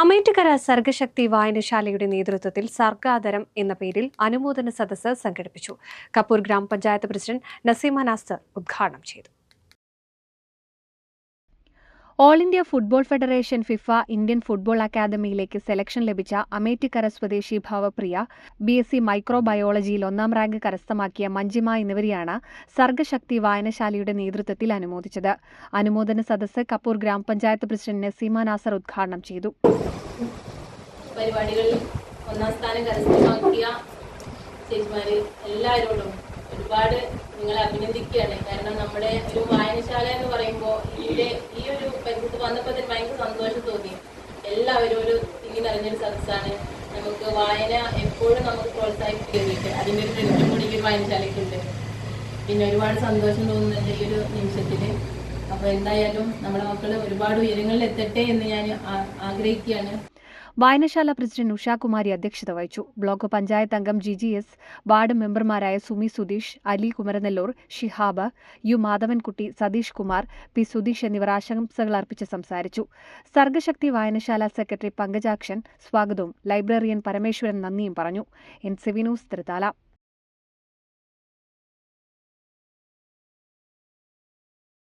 അമേറ്റുകര സർഗശക്തി വായനശാലയുടെ നേതൃത്വത്തിൽ സർഗാദരം എന്ന പേരിൽ അനുമോദന സദസ്സ് സംഘടിപ്പിച്ചു. കപ്പൂർ ഗ്രാമപഞ്ചായത്ത് പ്രസിഡന്റ് നസീമ നാസ്തർ ഉദ്ഘാടനം ചെയ്തു. All India football federation FIFA Indian football അക്കാദമിയിലേക്ക് selection ലഭിച്ച അമേറ്റിക്കര സ്വദേശി ഭാവപ്രിയ ബി എസ് സി മൈക്രോബയോളജിയിൽ ഒന്നാം റാങ്ക് കരസ്ഥമാക്കിയ മഞ്ജിമ എന്നിവരെയാണ് സർഗശക്തി വായനശാലയുടെ നേതൃത്വത്തിൽ അനുമോദിച്ചത്. അനുമോദന സദസ് കപ്പൂർ ഗ്രാമപഞ്ചായത്ത് പ്രസിഡന്റ് നസീമ നാസർ ഉദ്ഘാടനം ചെയ്തു. പരിപാടികളിൽ ഒന്നാം സ്ഥാനം കരസ്ഥമാക്കിയ ഒരുപാട് നിങ്ങളെ അഭിനന്ദിക്കുകയാണ്. കാരണം നമ്മുടെ ഒരു വായനശാല എന്ന് പറയുമ്പോൾ ഇതിന്റെ ഈ ഒരു പരിസ്ഥിതി വന്നപ്പോൾ തന്നെ ഭയങ്കര സന്തോഷം തോന്നി. എല്ലാവരും ഒരു തിങ്ങി നിറഞ്ഞൊരു സദസ്സാണ്. നമുക്ക് വായന എപ്പോഴും നമുക്ക് പ്രോത്സാഹിപ്പിക്കുന്നുണ്ട് അതിന്റെ ഒരു പ്രിന്റും കൂടി ഈ വായനശാലയ്ക്കുണ്ട് പിന്നെ ഒരുപാട് സന്തോഷം തോന്നുന്നുണ്ട് ഈ ഒരു നിമിഷത്തിൽ അപ്പോൾ എന്തായാലും നമ്മുടെ മക്കൾ ഒരുപാട് ഉയരങ്ങളിൽ എത്തട്ടെ എന്ന് ഞാൻ ആഗ്രഹിക്കുകയാണ്. വായനശാല പ്രസിഡന്റ് ഉഷാകുമാരി അധ്യക്ഷത വഹിച്ചു. ബ്ലോക്ക് പഞ്ചായത്ത് അംഗം ജി ജി എസ് വാർഡ് മെമ്പർമാരായ സുമി സുധീഷ് അലി കുമരനെല്ലൂർ ഷിഹാബ് യു മാധവൻകുട്ടി സതീഷ് കുമാർ പി സുധീഷ് എന്നിവർ ആശംസകൾ അർപ്പിച്ച് സംസാരിച്ചു. സർഗശക്തി വായനശാല സെക്രട്ടറി പങ്കജാക്ഷൻ സ്വാഗതവും ലൈബ്രറിയൻ പരമേശ്വരൻ നന്ദിയും പറഞ്ഞു. N C V news Thrithala